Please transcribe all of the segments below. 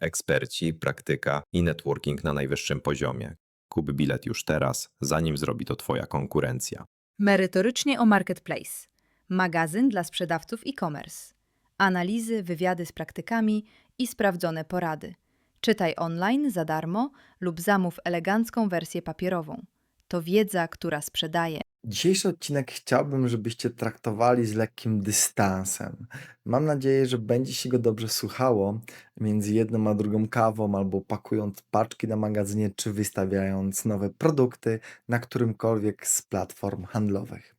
Eksperci, praktyka i networking na najwyższym poziomie. Kup bilet już teraz, zanim zrobi to Twoja konkurencja. Merytorycznie o Marketplace. Magazyn dla sprzedawców e-commerce. Analizy, wywiady z praktykami i sprawdzone porady. Czytaj online za darmo lub zamów elegancką wersję papierową. To wiedza, która sprzedaje. Dzisiejszy odcinek chciałbym, żebyście traktowali z lekkim dystansem. Mam nadzieję, że będzie się go dobrze słuchało między jedną a drugą kawą, albo pakując paczki na magazynie, czy wystawiając nowe produkty na którymkolwiek z platform handlowych.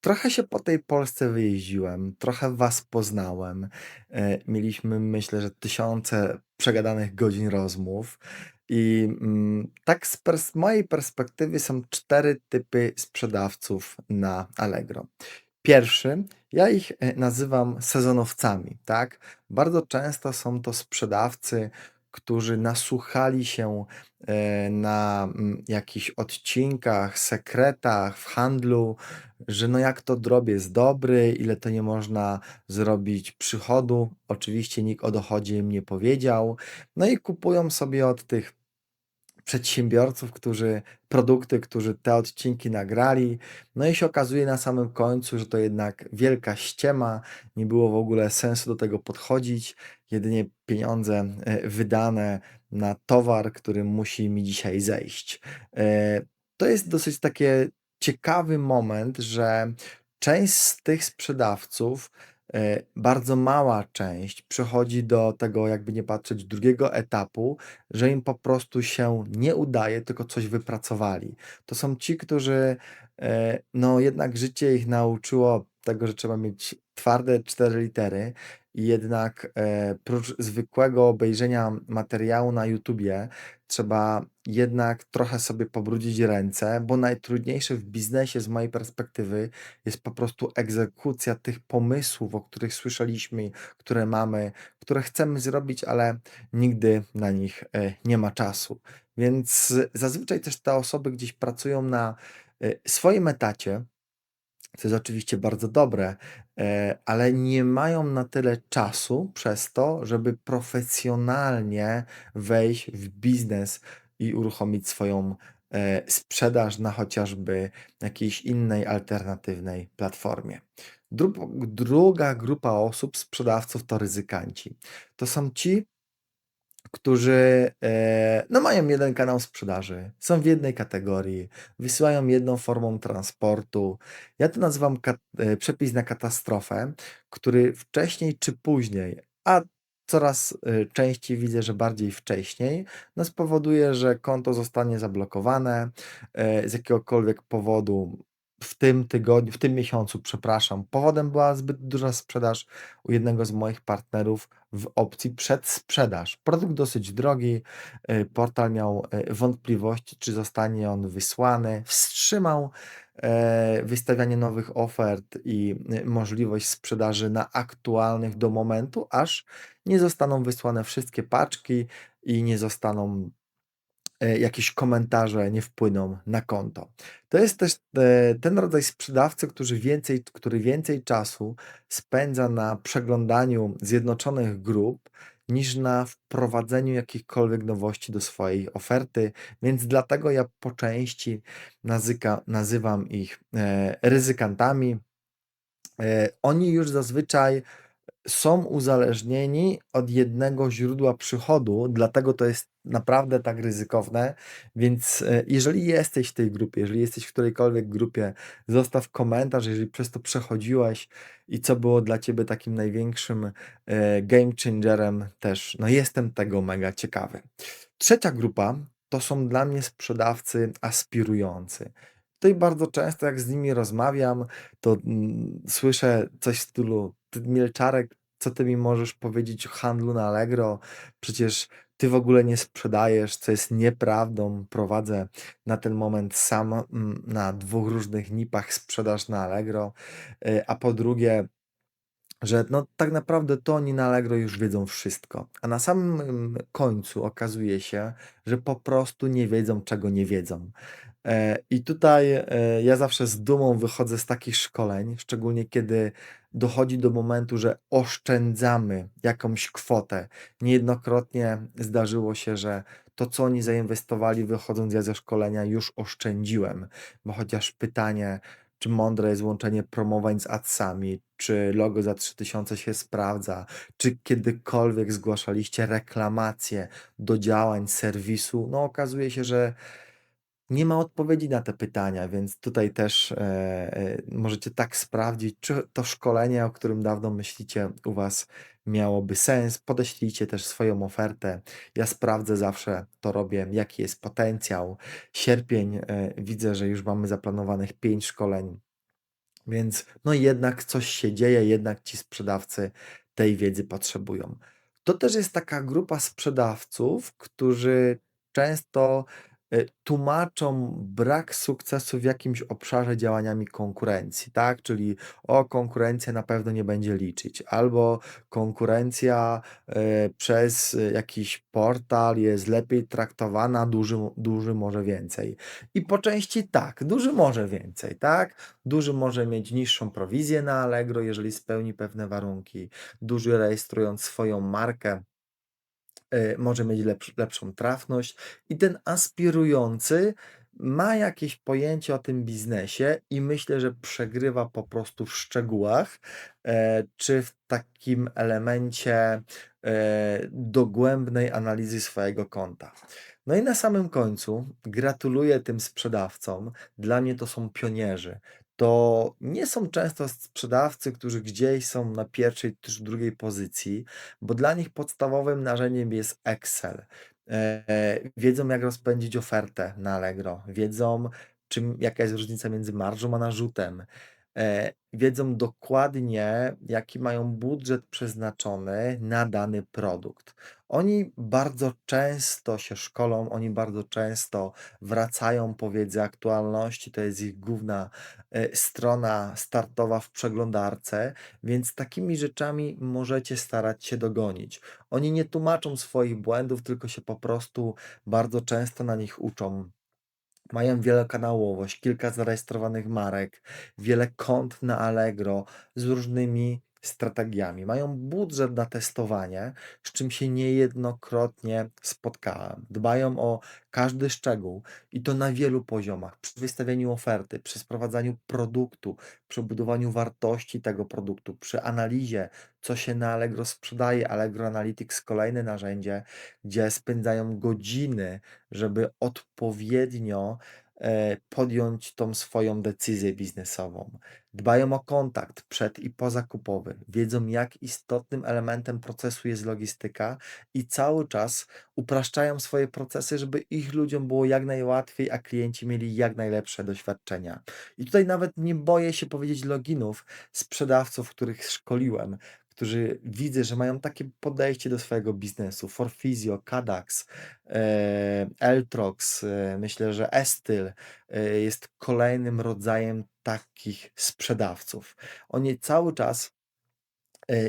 Trochę się po tej Polsce wyjeździłem, trochę Was poznałem. E, Mieliśmy, myślę, że tysiące przegadanych godzin rozmów. I mm, tak z pers- mojej perspektywy są cztery typy sprzedawców na Allegro. Pierwszy, ja ich e, nazywam sezonowcami, tak? Bardzo często są to sprzedawcy, którzy nasłuchali się e, na mm, jakichś odcinkach, sekretach w handlu, że no jak to drobiezg dobry, ile to nie można zrobić przychodu. Oczywiście nikt o dochodzie im nie powiedział. No i kupują sobie od tych przedsiębiorców, którzy produkty, którzy te odcinki nagrali. No i się okazuje na samym końcu, że to jednak wielka ściema, nie było w ogóle sensu do tego podchodzić, jedynie pieniądze e, wydane na towar, który musi mi dzisiaj zejść. E, To jest dosyć takie ciekawy moment, że część z tych sprzedawców e, bardzo mała część przechodzi do tego, jakby nie patrzeć, drugiego etapu, że im po prostu się nie udaje, tylko coś wypracowali. To są ci, którzy e, no jednak życie ich nauczyło tego, że trzeba mieć twarde cztery litery jednak e, prócz zwykłego obejrzenia materiału na YouTubie trzeba jednak trochę sobie pobrudzić ręce, bo najtrudniejsze w biznesie z mojej perspektywy jest po prostu egzekucja tych pomysłów, o których słyszeliśmy, które mamy, które chcemy zrobić, ale nigdy na nich e, nie ma czasu. Więc zazwyczaj też te osoby gdzieś pracują na e, swoim etacie, co jest oczywiście bardzo dobre, e, ale nie mają na tyle czasu przez to, żeby profesjonalnie wejść w biznes i uruchomić swoją e, sprzedaż na chociażby jakiejś innej alternatywnej platformie. Dru- Druga grupa osób, sprzedawców, to ryzykanci. To są ci, którzy e, no mają jeden kanał sprzedaży, są w jednej kategorii, wysyłają jedną formą transportu. Ja to nazywam e, przepis na katastrofę, który wcześniej czy później, a coraz e, częściej widzę, że bardziej wcześniej, no spowoduje, że konto zostanie zablokowane z jakiegokolwiek powodu w tym tygodniu, w tym miesiącu, przepraszam, powodem była zbyt duża sprzedaż u jednego z moich partnerów w opcji przedsprzedaż. Produkt dosyć drogi, y, portal miał y, wątpliwości, czy zostanie on wysłany, wstrzymał e, wystawianie nowych ofert i y, możliwość sprzedaży na aktualnych do momentu, aż nie zostaną wysłane wszystkie paczki i nie zostaną jakieś komentarze nie wpłyną na konto. To jest też e, ten rodzaj sprzedawcy, który więcej, który więcej czasu spędza na przeglądaniu zjednoczonych grup niż na wprowadzeniu jakichkolwiek nowości do swojej oferty, więc dlatego ja po części nazyka, nazywam ich e, ryzykantami. Oni już zazwyczaj są uzależnieni od jednego źródła przychodu, dlatego to jest naprawdę tak ryzykowne. Więc e, jeżeli jesteś w tej grupie, jeżeli jesteś w którejkolwiek grupie, zostaw komentarz, jeżeli przez to przechodziłeś i co było dla ciebie takim największym e, game changerem też. No jestem tego mega ciekawy. Trzecia grupa to są dla mnie sprzedawcy aspirujący. Tutaj bardzo często, jak z nimi rozmawiam, to mm, słyszę coś w stylu: Mielczarek, co ty mi możesz powiedzieć o handlu na Allegro? Przecież ty w ogóle nie sprzedajesz, co jest nieprawdą. Prowadzę na ten moment sam mm, na dwóch różnych nipach sprzedaż na Allegro. Y, a po drugie, że no tak naprawdę to oni na Allegro już wiedzą wszystko. A na samym końcu okazuje się, że po prostu nie wiedzą, czego nie wiedzą. E, I tutaj e, ja zawsze z dumą wychodzę z takich szkoleń, szczególnie kiedy dochodzi do momentu, że oszczędzamy jakąś kwotę. Niejednokrotnie zdarzyło się, że to, co oni zainwestowali, wychodząc ja ze szkolenia, już oszczędziłem. Bo chociaż pytanie, czy mądre jest łączenie promowań z adsami, czy logo za 3000 się sprawdza, czy kiedykolwiek zgłaszaliście reklamacje do działań serwisu, no okazuje się, że nie ma odpowiedzi na te pytania, więc tutaj też e, e, możecie tak sprawdzić, czy to szkolenie, o którym dawno myślicie, u Was miałoby sens. Podeślijcie też swoją ofertę. Ja sprawdzę zawsze, to robię, jaki jest potencjał. Sierpień, e, widzę, że już mamy zaplanowanych 5 szkoleń. Więc no jednak coś się dzieje, jednak ci sprzedawcy tej wiedzy potrzebują. To też jest taka grupa sprzedawców, którzy często tłumaczą brak sukcesu w jakimś obszarze działaniami konkurencji, tak? Czyli o, konkurencja na pewno nie będzie liczyć, albo konkurencja y, przez y, jakiś portal jest lepiej traktowana, duży, duży może więcej. I po części tak, duży może więcej, tak? Duży może mieć niższą prowizję na Allegro, jeżeli spełni pewne warunki. Duży rejestrując swoją markę y, może mieć lepsz, lepszą trafność i ten aspirujący ma jakieś pojęcie o tym biznesie i myślę, że przegrywa po prostu w szczegółach, e, czy w takim elemencie e, dogłębnej analizy swojego konta. No i na samym końcu gratuluję tym sprzedawcom. Dla mnie to są pionierzy. To nie są często sprzedawcy, którzy gdzieś są na pierwszej czy drugiej pozycji, bo dla nich podstawowym narzędziem jest Excel. E, wiedzą, jak rozpędzić ofertę na Allegro, wiedzą, czym, jaka jest różnica między marżą a narzutem. E, wiedzą dokładnie, jaki mają budżet przeznaczony na dany produkt. Oni bardzo często się szkolą, oni bardzo często wracają po wiedzy aktualności, to jest ich główna e, strona startowa w przeglądarce, więc takimi rzeczami możecie starać się dogonić. Oni nie tłumaczą swoich błędów, tylko się po prostu bardzo często na nich uczą. Mają wielokanałowość, kilka zarejestrowanych marek, wiele kont na Allegro z różnymi strategiami. Mają budżet na testowanie, z czym się niejednokrotnie spotkałem. Dbają o każdy szczegół i to na wielu poziomach. Przy wystawieniu oferty, przy sprowadzaniu produktu, przy budowaniu wartości tego produktu, przy analizie, co się na Allegro sprzedaje. Allegro Analytics kolejne narzędzie, gdzie spędzają godziny, żeby odpowiednio e, podjąć tą swoją decyzję biznesową. Dbają o kontakt przed i pozakupowy, wiedzą jak istotnym elementem procesu jest logistyka i cały czas upraszczają swoje procesy, żeby ich ludziom było jak najłatwiej, a klienci mieli jak najlepsze doświadczenia. I tutaj nawet nie boję się powiedzieć loginów sprzedawców, których szkoliłem, którzy widzę, że mają takie podejście do swojego biznesu. Forfizio, Kadax, e, Eltrox, e, myślę, że Estyl e, jest kolejnym rodzajem takich sprzedawców. Oni cały czas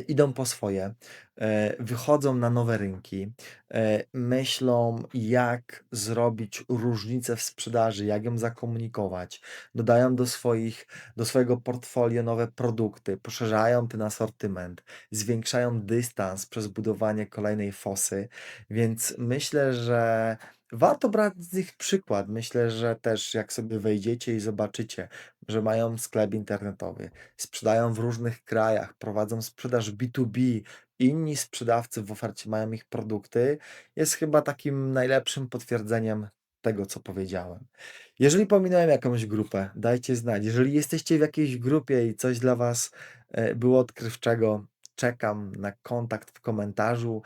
idą po swoje, e, wychodzą na nowe rynki, e, myślą, jak zrobić różnicę w sprzedaży, jak ją zakomunikować, dodają do swoich, do swojego portfolio nowe produkty, poszerzają ten asortyment, zwiększają dystans przez budowanie kolejnej fosy, więc myślę, że warto brać z nich przykład. Myślę, że też jak sobie wejdziecie i zobaczycie, że mają sklep internetowy, sprzedają w różnych krajach, prowadzą sprzedaż B2B, inni sprzedawcy w ofercie mają ich produkty, jest chyba takim najlepszym potwierdzeniem tego, co powiedziałem. Jeżeli pominąłem jakąś grupę, dajcie znać. Jeżeli jesteście w jakiejś grupie i coś dla Was e, było odkrywczego, czekam na kontakt w komentarzu.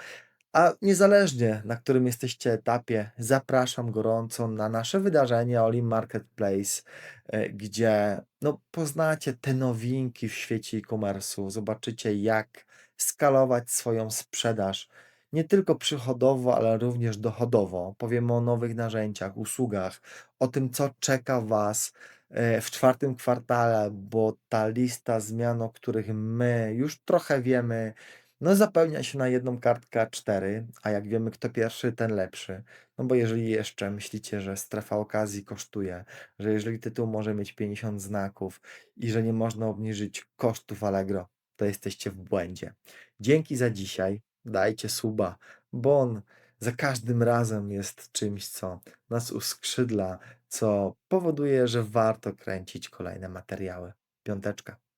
A niezależnie na którym jesteście etapie, zapraszam gorąco na nasze wydarzenie Olim Marketplace, e, gdzie no, poznacie te nowinki w świecie e-commerce'u, zobaczycie jak skalować swoją sprzedaż nie tylko przychodowo, ale również dochodowo. Powiemy o nowych narzędziach, usługach, o tym, co czeka Was e, w czwartym kwartale, bo ta lista zmian, o których my już trochę wiemy, No zapełnia się na jedną kartkę A4, a jak wiemy, kto pierwszy, ten lepszy. No bo jeżeli jeszcze myślicie, że strefa okazji kosztuje, że jeżeli tytuł może mieć 50 znaków i że nie można obniżyć kosztów Allegro, to jesteście w błędzie. Dzięki za dzisiaj. Dajcie suba, bo on za każdym razem jest czymś, co nas uskrzydla, co powoduje, że warto kręcić kolejne materiały. Piąteczka.